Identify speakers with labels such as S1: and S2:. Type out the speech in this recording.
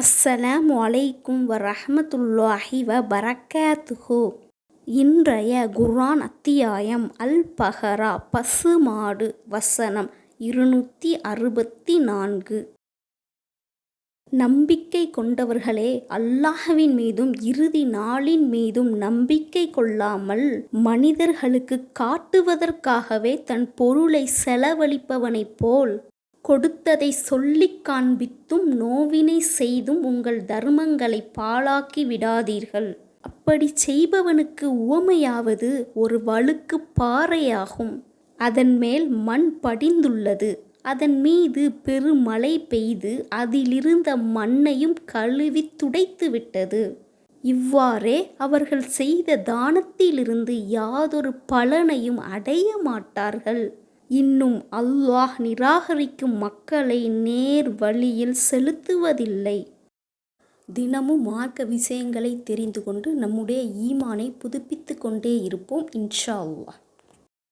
S1: அஸ்ஸலாமு அலைக்கும் வரஹ்மத்துல்லாஹி வ பரக்காத்துஹு இன்றைய குர்ஆன் அத்தியாயம் அல் பஹரா பசு மாடு வசனம் இருநூற்றி அறுபத்தி நான்கு. நம்பிக்கை கொண்டவர்களே அல்லாஹ்வின் மீதும் இறுதி நாளின் மீதும் நம்பிக்கை கொள்ளாமல் மனிதர்களுக்கு காட்டுவதற்காகவே தன் பொருளை செலவழிப்பவனைப் போல் கொடுத்ததை சொல்லிக் காண்பித்தும் நோவினை செய்தும் உங்கள் தர்மங்களை பாழாக்கி விடாதீர்கள். அப்படிச் செய்பவனுக்கு உவமையாவது ஒரு வழுக்குப் பாறையாகும். அதன் மேல் மண் படிந்துள்ளது. அதன் மீது பெருமழை பெய்து அதிலிருந்த மண்ணையும் கழுவித் துடைத்துவிட்டது இவ்வாறே அவர்கள் செய்த தானத்திலிருந்து யாதொரு பலனையும் அடைய மாட்டார்கள். இன்னும் அல்லாஹ் நிராகரிக்கும் மக்களை நேர் வழியில் செலுத்துவதில்லை. தினமும் மார்க்க விஷயங்களை தெரிந்து கொண்டு நம்முடைய ஈமானை புதுப்பித்து கொண்டே இருப்போம் இன்ஷா அல்லாஹ்.